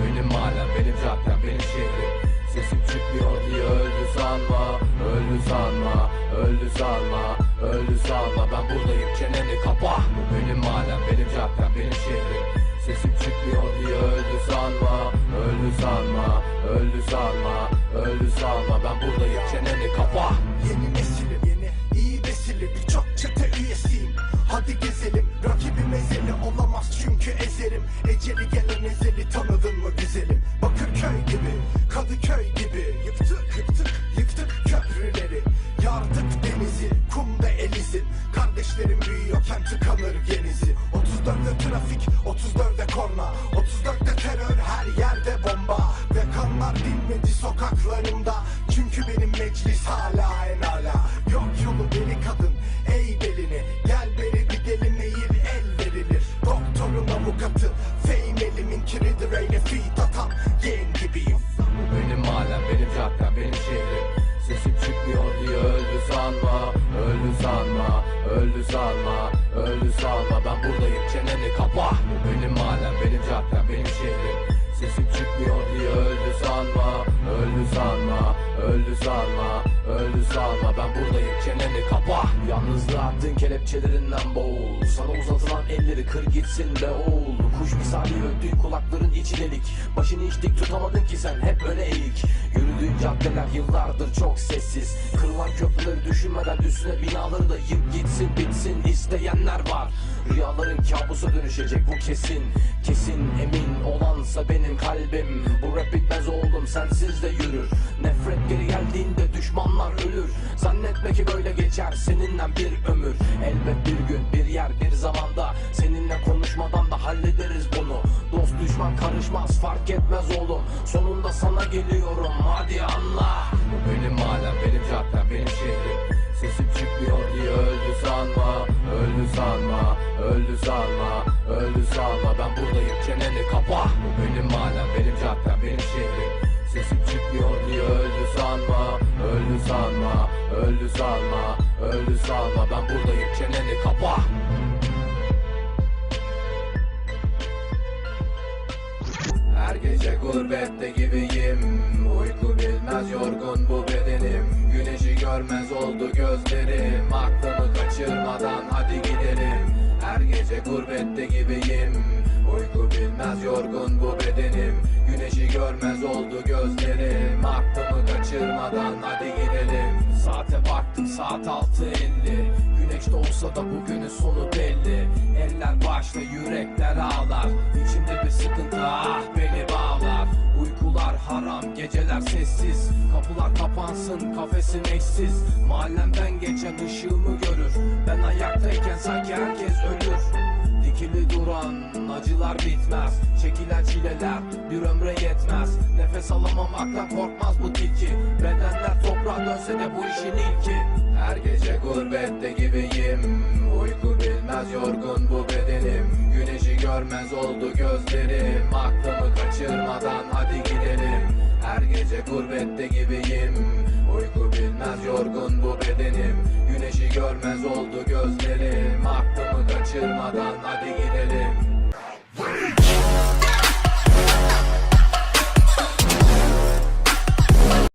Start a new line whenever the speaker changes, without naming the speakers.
Benim mahallem, benim caddem, benim şehrim Sesim çıkmıyor diye öldü sanma Öldü sanma, öldü sanma Öldü sanma. Ben buradayım çeneni kapa. Bu benim mahallem, benim caddem, benim şehrim Sesim çıkmıyor diye öldü sanma Öldü sanma, öldü sanma Öldü sanma ben buradayım çeneni kapa.
Yeni nesilim yeni iyi vesile birçok çete üyesiyim. Hadi gezelim rakibim ezeli. Olamaz çünkü ezerim. Eceli gelen ezeli tanıdın mı güzelim? Bakırköy gibi Kadıköy gibi. Yıktık yıktık yıktık köprüleri. Yardık denizi kumda elizin Kardeşlerim büyüyorken tıkanır genizi. 34'te trafik 34'te korna. 34'te terör
mahallem, benim şehrim. Sesim çıkmıyor diye öldü sanma Öldü sanma, öldü sanma Öldü sanma. Ben buradayım çeneni kapa. Benim mahallem, benim caddem, benim şehrim. Sesim çıkmıyor diye öldü sanma Öldü sanma, öldü sanma Öldü sanma. Ben buradayım çeneni kapa. Yalnızlığa attığın kelepçelerinden boğul. Sana uzatılan elleri kır gitsin be oğul. Kuş misali öldüğün kulakların içi delik. Başını hiç dik tutamadın ki sen hep öne eğik. Yürüdüğün caddeler yıllardır çok sessiz. Kırılan köprüleri düşünmeden üstüne binaları da yık gitsin bitsin. İsteyenler var. Rüyaların kabusa dönüşecek bu kesin. Kesin emin olansa benim kalbim. Bu rap bitmez oğlum sensiz de yürür. Nefret geri geldiğinde düşmanlar ölür. Zannetme ki böyle geçer seninle bir ömür. Elbet bir gün bir yer bir zamanda Seninle konuşmadan da hallederiz bunu. Dost düşman karışmaz fark etmez oğlum. Sonunda sana geliyorum hadi öldü sanma Öldü sanma ben buradayım çeneni kapa. Bu benim mahallem benim caddem benim şehrim. Sesim çıkmıyor diye öldü sanma Öldü sanma öldü sanma Öldü sanma ben buradayım çeneni kapa. Her gece gurbette gibiyim. Uyku bilmez yorgun bu bedenim. Güneşi görmez oldu gözlerim. Aklımı kaçırmadan hadi gidelim gece gurbette gibiyim. Uyku bilmez yorgun bu bedenim. Güneşi görmez oldu gözlerim. Aklımı kaçırmadan hadi gidelim. Saate baktım saat altı elli. Güneş doğsa da bugünün sonu belli. Eller başta yürekler ağlar. İçimde bir sıkıntı ah haram geceler sessiz. Kapılar kapansın kafesim eşsiz. Mahallemden geçen ışığımı görür. Ben ayaktayken sanki herkes ölür. Dikili duran acılar bitmez. Çekilen çileler bir ömre yetmez. Nefes alamamaktan korkmaz bu tilki. Bedenler toprağa dönse de bu işin ilki. Her gece gurbette gibiyim. Uyku bilmez yorgun bu bedenim. Güneşi görmez oldu gözlerim. Aklımı kaçırmadan hadi gidelim Her gece gurbette gibiyim. Uyku bilmez yorgun bu bedenim. Güneşi görmez oldu gözlerim. Aklımı kaçırmadan hadi gidelim